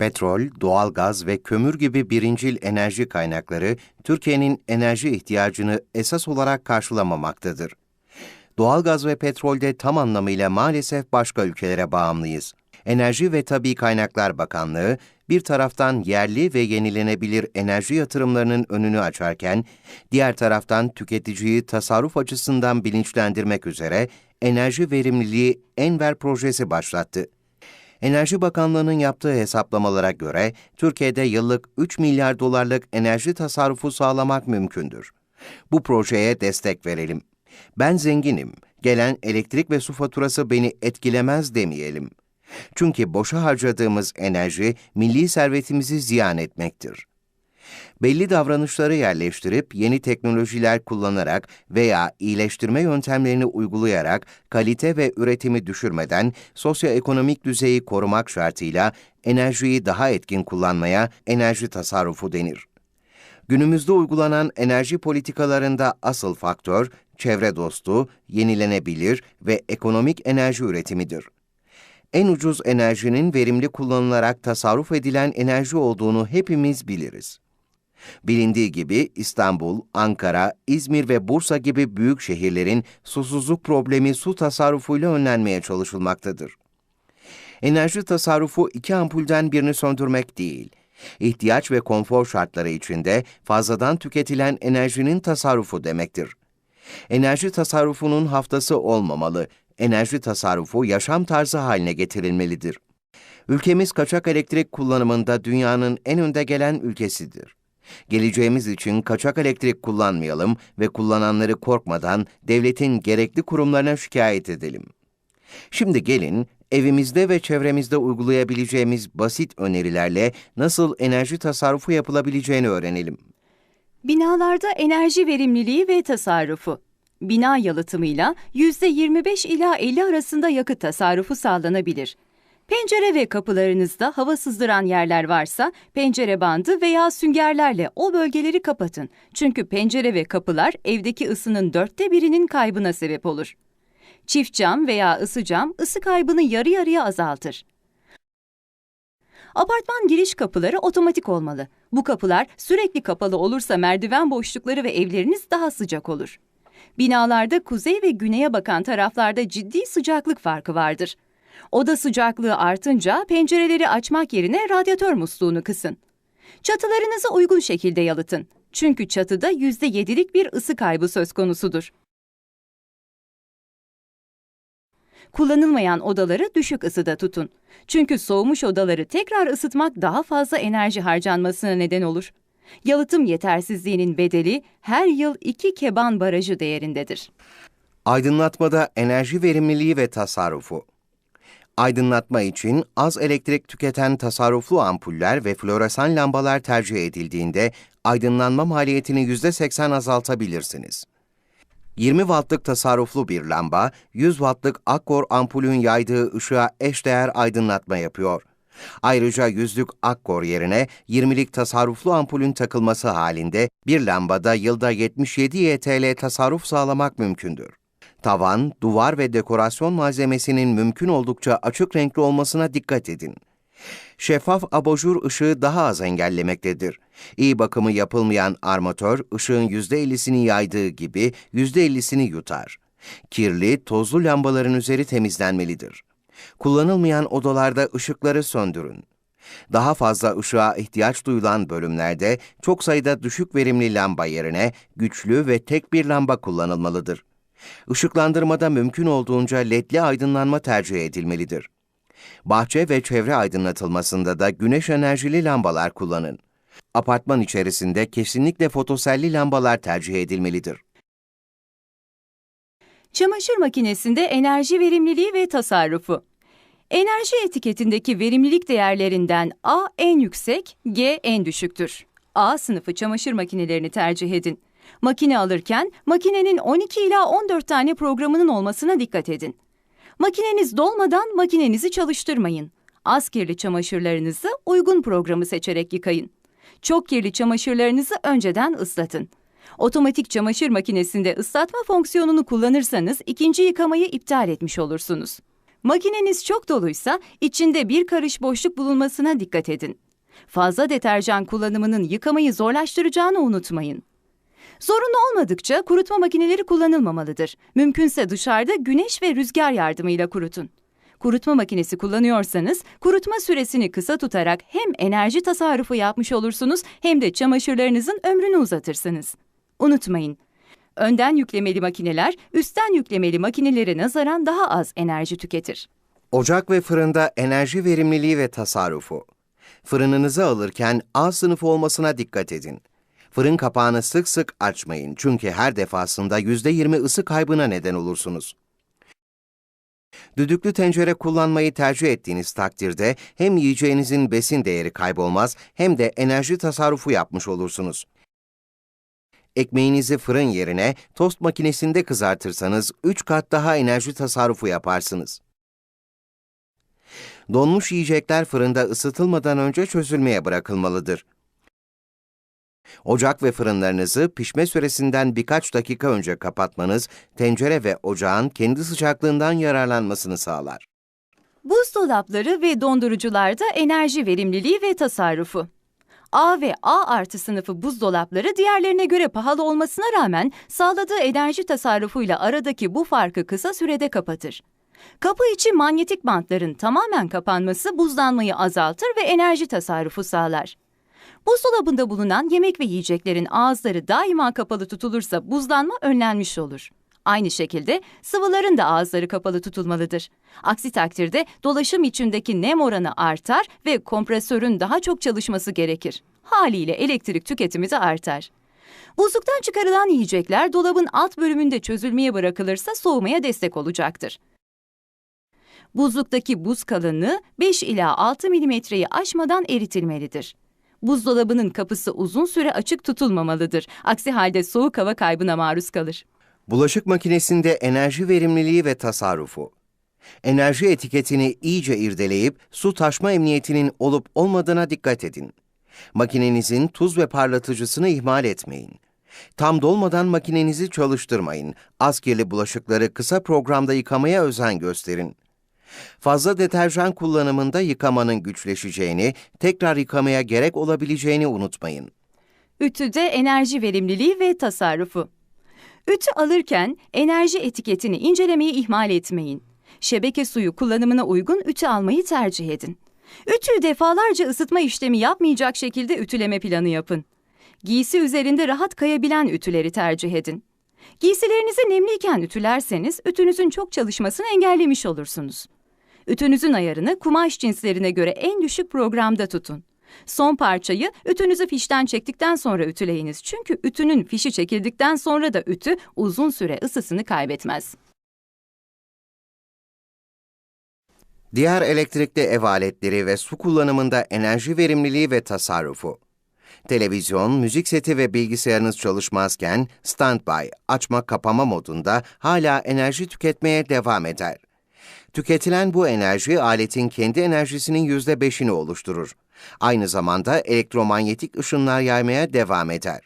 Petrol, doğalgaz ve kömür gibi birincil enerji kaynakları Türkiye'nin enerji ihtiyacını esas olarak karşılamamaktadır. Doğalgaz ve petrolde tam anlamıyla maalesef başka ülkelere bağımlıyız. Enerji ve Tabi Kaynaklar Bakanlığı bir taraftan yerli ve yenilenebilir enerji yatırımlarının önünü açarken, diğer taraftan tüketiciyi tasarruf açısından bilinçlendirmek üzere enerji verimliliği Enver projesi başlattı. Enerji Bakanlığı'nın yaptığı hesaplamalara göre Türkiye'de yıllık 3 milyar dolarlık enerji tasarrufu sağlamak mümkündür. Bu projeye destek verelim. Ben zenginim, gelen elektrik ve su faturası beni etkilemez demeyelim. Çünkü boşa harcadığımız enerji milli servetimizi ziyan etmektir. Belli davranışları yerleştirip yeni teknolojiler kullanarak veya iyileştirme yöntemlerini uygulayarak kalite ve üretimi düşürmeden sosyoekonomik düzeyi korumak şartıyla enerjiyi daha etkin kullanmaya enerji tasarrufu denir. Günümüzde uygulanan enerji politikalarında asıl faktör çevre dostu, yenilenebilir ve ekonomik enerji üretimidir en ucuz enerjinin verimli kullanılarak tasarruf edilen enerji olduğunu hepimiz biliriz. Bilindiği gibi İstanbul, Ankara, İzmir ve Bursa gibi büyük şehirlerin susuzluk problemi su tasarrufuyla önlenmeye çalışılmaktadır. Enerji tasarrufu iki ampulden birini söndürmek değil, ihtiyaç ve konfor şartları içinde fazladan tüketilen enerjinin tasarrufu demektir. Enerji tasarrufunun haftası olmamalı, enerji tasarrufu yaşam tarzı haline getirilmelidir. Ülkemiz kaçak elektrik kullanımında dünyanın en önde gelen ülkesidir. Geleceğimiz için kaçak elektrik kullanmayalım ve kullananları korkmadan devletin gerekli kurumlarına şikayet edelim. Şimdi gelin evimizde ve çevremizde uygulayabileceğimiz basit önerilerle nasıl enerji tasarrufu yapılabileceğini öğrenelim. Binalarda enerji verimliliği ve tasarrufu bina yalıtımıyla %25 ila 50 arasında yakıt tasarrufu sağlanabilir. Pencere ve kapılarınızda hava sızdıran yerler varsa pencere bandı veya süngerlerle o bölgeleri kapatın. Çünkü pencere ve kapılar evdeki ısının dörtte birinin kaybına sebep olur. Çift cam veya ısı cam ısı kaybını yarı yarıya azaltır. Apartman giriş kapıları otomatik olmalı. Bu kapılar sürekli kapalı olursa merdiven boşlukları ve evleriniz daha sıcak olur. Binalarda kuzey ve güneye bakan taraflarda ciddi sıcaklık farkı vardır. Oda sıcaklığı artınca pencereleri açmak yerine radyatör musluğunu kısın. Çatılarınızı uygun şekilde yalıtın. Çünkü çatıda %7'lik bir ısı kaybı söz konusudur. Kullanılmayan odaları düşük ısıda tutun. Çünkü soğumuş odaları tekrar ısıtmak daha fazla enerji harcanmasına neden olur. Yalıtım yetersizliğinin bedeli her yıl iki keban barajı değerindedir. Aydınlatmada enerji verimliliği ve tasarrufu. Aydınlatma için az elektrik tüketen tasarruflu ampuller ve floresan lambalar tercih edildiğinde aydınlanma maliyetini %80 azaltabilirsiniz. 20 wattlık tasarruflu bir lamba, 100 wattlık Akkor ampulün yaydığı ışığa eşdeğer aydınlatma yapıyor. Ayrıca yüzlük akkor yerine 20'lik tasarruflu ampulün takılması halinde bir lambada yılda 77 YTL tasarruf sağlamak mümkündür. Tavan, duvar ve dekorasyon malzemesinin mümkün oldukça açık renkli olmasına dikkat edin. Şeffaf abajur ışığı daha az engellemektedir. İyi bakımı yapılmayan armatör ışığın %50'sini yaydığı gibi %50'sini yutar. Kirli, tozlu lambaların üzeri temizlenmelidir. Kullanılmayan odalarda ışıkları söndürün. Daha fazla ışığa ihtiyaç duyulan bölümlerde çok sayıda düşük verimli lamba yerine güçlü ve tek bir lamba kullanılmalıdır. Işıklandırmada mümkün olduğunca ledli aydınlanma tercih edilmelidir. Bahçe ve çevre aydınlatılmasında da güneş enerjili lambalar kullanın. Apartman içerisinde kesinlikle fotoselli lambalar tercih edilmelidir. Çamaşır makinesinde enerji verimliliği ve tasarrufu. Enerji etiketindeki verimlilik değerlerinden A en yüksek, G en düşüktür. A sınıfı çamaşır makinelerini tercih edin. Makine alırken makinenin 12 ila 14 tane programının olmasına dikkat edin. Makineniz dolmadan makinenizi çalıştırmayın. Az kirli çamaşırlarınızı uygun programı seçerek yıkayın. Çok kirli çamaşırlarınızı önceden ıslatın. Otomatik çamaşır makinesinde ıslatma fonksiyonunu kullanırsanız ikinci yıkamayı iptal etmiş olursunuz. Makineniz çok doluysa içinde bir karış boşluk bulunmasına dikkat edin. Fazla deterjan kullanımının yıkamayı zorlaştıracağını unutmayın. Zorunlu olmadıkça kurutma makineleri kullanılmamalıdır. Mümkünse dışarıda güneş ve rüzgar yardımıyla kurutun. Kurutma makinesi kullanıyorsanız kurutma süresini kısa tutarak hem enerji tasarrufu yapmış olursunuz hem de çamaşırlarınızın ömrünü uzatırsınız. Unutmayın, önden yüklemeli makineler üstten yüklemeli makinelere nazaran daha az enerji tüketir. Ocak ve fırında enerji verimliliği ve tasarrufu. Fırınınızı alırken A sınıfı olmasına dikkat edin. Fırın kapağını sık sık açmayın çünkü her defasında %20 ısı kaybına neden olursunuz. Düdüklü tencere kullanmayı tercih ettiğiniz takdirde hem yiyeceğinizin besin değeri kaybolmaz hem de enerji tasarrufu yapmış olursunuz. Ekmeğinizi fırın yerine tost makinesinde kızartırsanız 3 kat daha enerji tasarrufu yaparsınız. Donmuş yiyecekler fırında ısıtılmadan önce çözülmeye bırakılmalıdır. Ocak ve fırınlarınızı pişme süresinden birkaç dakika önce kapatmanız, tencere ve ocağın kendi sıcaklığından yararlanmasını sağlar. Buzdolapları ve dondurucularda enerji verimliliği ve tasarrufu. A ve A artı sınıfı buzdolapları diğerlerine göre pahalı olmasına rağmen sağladığı enerji tasarrufuyla aradaki bu farkı kısa sürede kapatır. Kapı içi manyetik bantların tamamen kapanması buzlanmayı azaltır ve enerji tasarrufu sağlar. Buzdolabında bulunan yemek ve yiyeceklerin ağızları daima kapalı tutulursa buzlanma önlenmiş olur. Aynı şekilde sıvıların da ağızları kapalı tutulmalıdır. Aksi takdirde dolaşım içindeki nem oranı artar ve kompresörün daha çok çalışması gerekir. Haliyle elektrik tüketimi de artar. Buzluktan çıkarılan yiyecekler dolabın alt bölümünde çözülmeye bırakılırsa soğumaya destek olacaktır. Buzluktaki buz kalınlığı 5 ila 6 milimetreyi aşmadan eritilmelidir. Buzdolabının kapısı uzun süre açık tutulmamalıdır. Aksi halde soğuk hava kaybına maruz kalır. Bulaşık makinesinde enerji verimliliği ve tasarrufu. Enerji etiketini iyice irdeleyip su taşma emniyetinin olup olmadığına dikkat edin. Makinenizin tuz ve parlatıcısını ihmal etmeyin. Tam dolmadan makinenizi çalıştırmayın. Az bulaşıkları kısa programda yıkamaya özen gösterin. Fazla deterjan kullanımında yıkamanın güçleşeceğini, tekrar yıkamaya gerek olabileceğini unutmayın. Ütüde enerji verimliliği ve tasarrufu. Ütü alırken enerji etiketini incelemeyi ihmal etmeyin. Şebeke suyu kullanımına uygun ütü almayı tercih edin. Ütüyü defalarca ısıtma işlemi yapmayacak şekilde ütüleme planı yapın. Giysi üzerinde rahat kayabilen ütüleri tercih edin. Giysilerinizi nemliyken ütülerseniz ütünüzün çok çalışmasını engellemiş olursunuz. Ütünüzün ayarını kumaş cinslerine göre en düşük programda tutun. Son parçayı ütünüzü fişten çektikten sonra ütüleyiniz. Çünkü ütünün fişi çekildikten sonra da ütü uzun süre ısısını kaybetmez. Diğer elektrikli ev aletleri ve su kullanımında enerji verimliliği ve tasarrufu. Televizyon, müzik seti ve bilgisayarınız çalışmazken standby, açma kapama modunda hala enerji tüketmeye devam eder. Tüketilen bu enerji aletin kendi enerjisinin yüzde beşini oluşturur. Aynı zamanda elektromanyetik ışınlar yaymaya devam eder.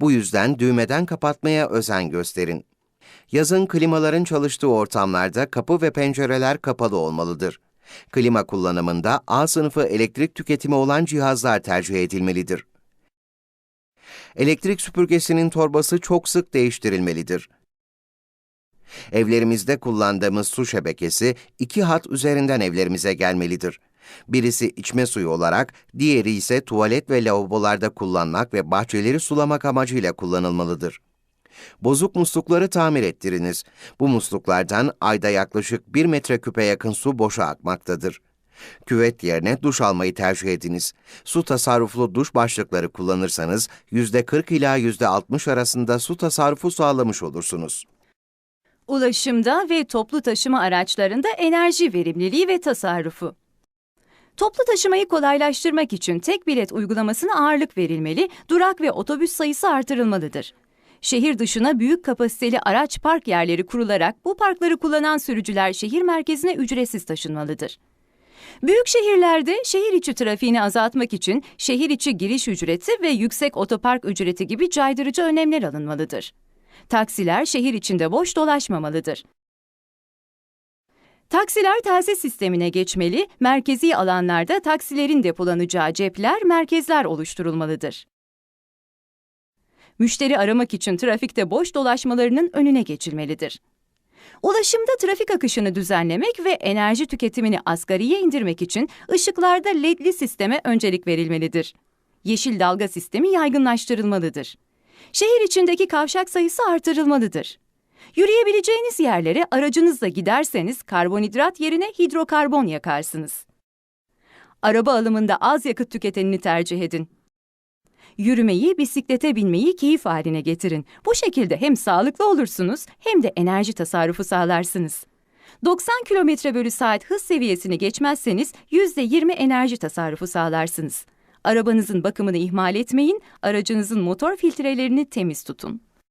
Bu yüzden düğmeden kapatmaya özen gösterin. Yazın klimaların çalıştığı ortamlarda kapı ve pencereler kapalı olmalıdır. Klima kullanımında A sınıfı elektrik tüketimi olan cihazlar tercih edilmelidir. Elektrik süpürgesinin torbası çok sık değiştirilmelidir. Evlerimizde kullandığımız su şebekesi iki hat üzerinden evlerimize gelmelidir. Birisi içme suyu olarak, diğeri ise tuvalet ve lavabolarda kullanmak ve bahçeleri sulamak amacıyla kullanılmalıdır. Bozuk muslukları tamir ettiriniz. Bu musluklardan ayda yaklaşık 1 metreküpe yakın su boşa akmaktadır. Küvet yerine duş almayı tercih ediniz. Su tasarruflu duş başlıkları kullanırsanız %40 ila %60 arasında su tasarrufu sağlamış olursunuz. Ulaşımda ve toplu taşıma araçlarında enerji verimliliği ve tasarrufu. Toplu taşımayı kolaylaştırmak için tek bilet uygulamasına ağırlık verilmeli, durak ve otobüs sayısı artırılmalıdır. Şehir dışına büyük kapasiteli araç park yerleri kurularak bu parkları kullanan sürücüler şehir merkezine ücretsiz taşınmalıdır. Büyük şehirlerde şehir içi trafiğini azaltmak için şehir içi giriş ücreti ve yüksek otopark ücreti gibi caydırıcı önlemler alınmalıdır. Taksiler şehir içinde boş dolaşmamalıdır. Taksiler telsiz sistemine geçmeli, merkezi alanlarda taksilerin depolanacağı cepler, merkezler oluşturulmalıdır. Müşteri aramak için trafikte boş dolaşmalarının önüne geçilmelidir. Ulaşımda trafik akışını düzenlemek ve enerji tüketimini asgariye indirmek için ışıklarda ledli sisteme öncelik verilmelidir. Yeşil dalga sistemi yaygınlaştırılmalıdır. Şehir içindeki kavşak sayısı artırılmalıdır. Yürüyebileceğiniz yerlere aracınızla giderseniz karbonhidrat yerine hidrokarbon yakarsınız. Araba alımında az yakıt tüketenini tercih edin. Yürümeyi, bisiklete binmeyi keyif haline getirin. Bu şekilde hem sağlıklı olursunuz hem de enerji tasarrufu sağlarsınız. 90 km bölü saat hız seviyesini geçmezseniz %20 enerji tasarrufu sağlarsınız. Arabanızın bakımını ihmal etmeyin, aracınızın motor filtrelerini temiz tutun.